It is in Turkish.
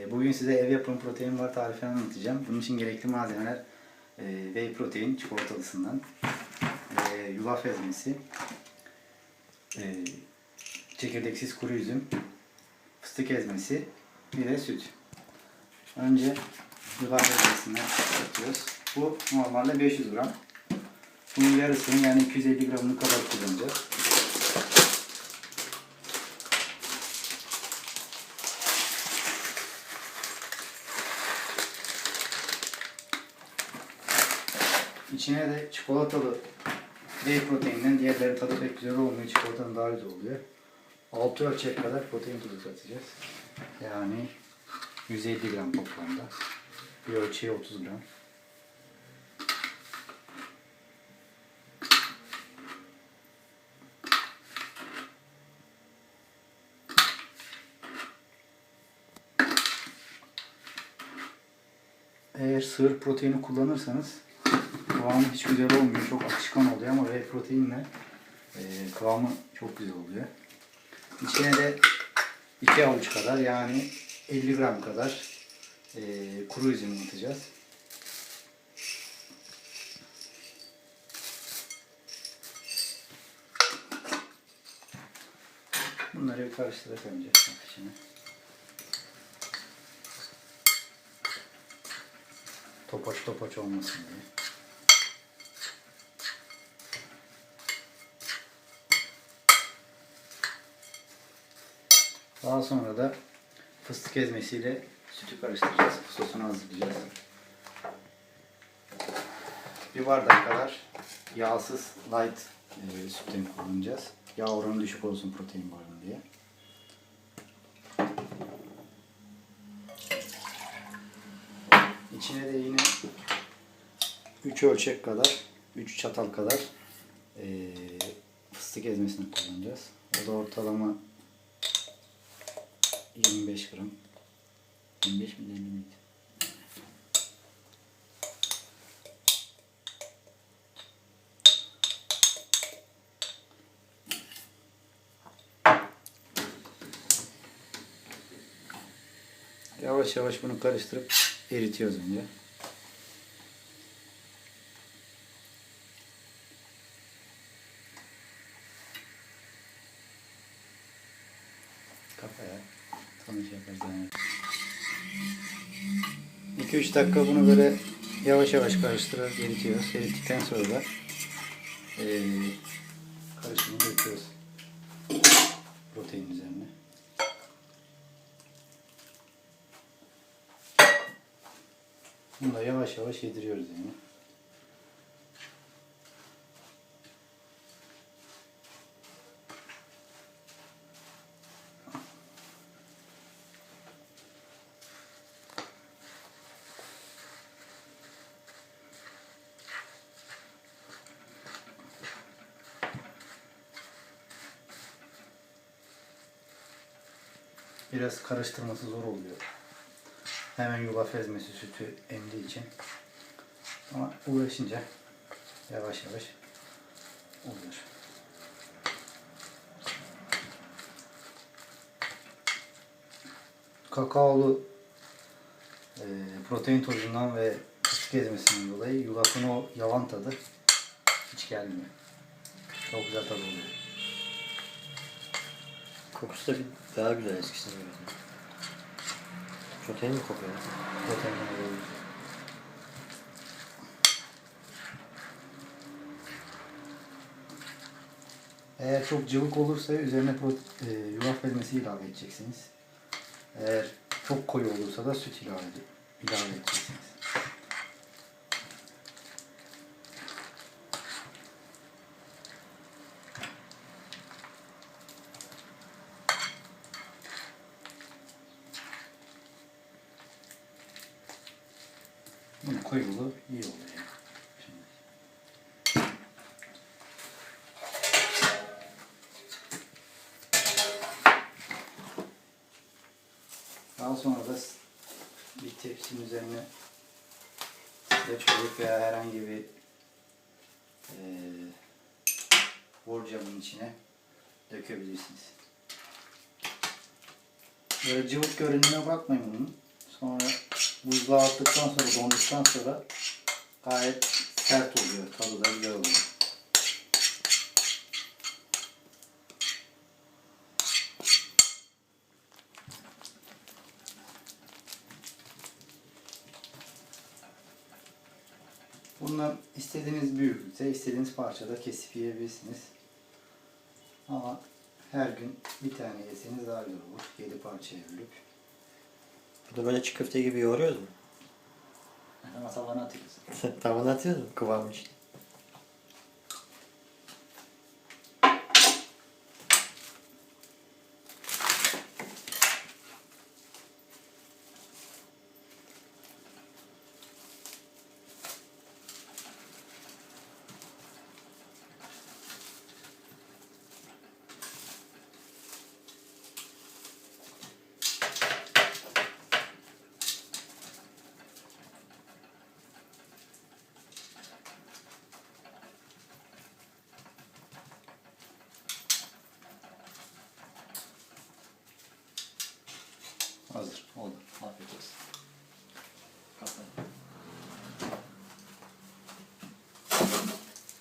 Ee, Bugün size ev yapımı protein bar tarifini anlatacağım. Bunun için gerekli malzemeler e, whey protein çikolatalısından, e, yulaf ezmesi, e, çekirdeksiz kuru üzüm, fıstık ezmesi, bir de süt. Önce yulaf ezmesini atıyoruz. Bu normalde 500 gram. Bunun yarısını yani 250 gramını kadar kullanacağız. İçine de çikolatalı whey proteininden diğerlerin tadı pek güzel olmuyor. Çikolatanın daha güzel oluyor. 6 ölçek kadar protein tozu katacağız. Yani 150 gram toplamda. Bir ölçeği 30 gram. Eğer sığır proteini kullanırsanız kıvamı hiç güzel olmuyor. Çok akışkan oluyor ama whey proteinle e, kıvamı çok güzel oluyor. İçine de 2 avuç kadar yani 50 gram kadar e, kuru üzüm atacağız. Bunları bir karıştırarak önce hafifçe. Topaç topaç olmasın diye. Daha sonra da fıstık ezmesiyle sütü karıştıracağız. Sosunu hazırlayacağız. Bir bardak kadar yağsız light e, sütten kullanacağız. Yağ oranı düşük olsun protein barın diye. İçine de yine 3 ölçek kadar, 3 çatal kadar e, fıstık ezmesini kullanacağız. O da ortalama 25 gram. 25 mi 50 miydi? Yavaş yavaş bunu karıştırıp eritiyoruz önce. Yaparız yani. 2-3 dakika bunu böyle yavaş yavaş karıştırarak eritiyoruz. Erittikten sonra da eee karışımı döküyoruz protein üzerine. Bunu da yavaş yavaş yediriyoruz yani. Biraz karıştırması zor oluyor. Hemen yulaf ezmesi sütü emdiği için. Ama uğraşınca yavaş yavaş oluyor. Kakaolu e, protein tozundan ve fıstık ezmesinden dolayı yulafın o yavan tadı hiç gelmiyor. Çok güzel tadı oluyor. Kokusu da bir daha güzel eskisine göre. Protein mi kokuyor? Proteinden dolayı. Eğer çok cıvık olursa üzerine e, yulaf ezmesi ilave edeceksiniz. Eğer çok koyu olursa da süt ilave, ilave edeceksiniz. Bunun koyulu iyi oluyor. Daha sonra da bir tepsinin üzerine streçolik veya herhangi bir eee borcamın içine dökebilirsiniz. Böyle cıvık görünümüne bakmayın bunun. Sonra buzluğa attıktan sonra donduktan sonra gayet sert oluyor. Tadı da güzel oluyor. Bundan istediğiniz büyüklükte, istediğiniz parçada kesip yiyebilirsiniz. Ama her gün bir tane yeseniz daha güzel olur. 7 parçaya bölüp. Bunu böyle çiğ köfte gibi yoğuruyoruz mu? Ama tavana atıyoruz. Tavana atıyoruz mu kıvamı için?